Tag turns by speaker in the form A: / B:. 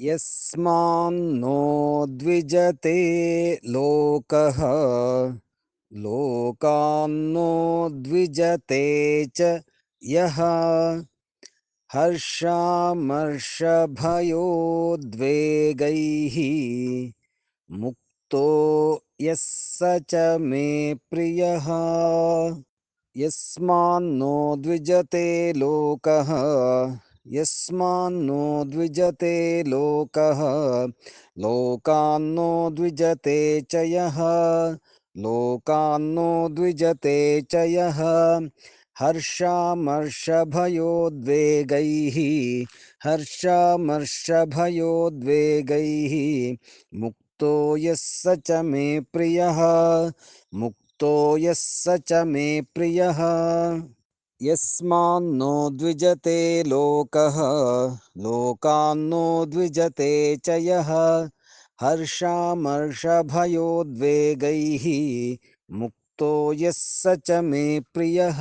A: यस्मान्नो द्विजते लोकः। लोकान्नो द्विजते च यः। हर्षामर्षभयोद्वेगैः मुक्तो यः स च मे प्रियः। यस्मान्नो द्विजते लोकः। यस्मान्नो द्विजते लोकः, लोकान्नो द्विजते च यः, लोकान्नो द्विजते च यः, हर्षामर्षभयोद्वेगैः हर्षामर्षभयोद्वेगैः, मुक्तो यः स च मे प्रियः, मुक्तो यः स च मे प्रियः। यस्मान्नो द्विजते लोकः लोकान्नो द्विजते च यः। हर्षामर्षभयोद्वेगैः मुक्तो यः स च मे प्रियः।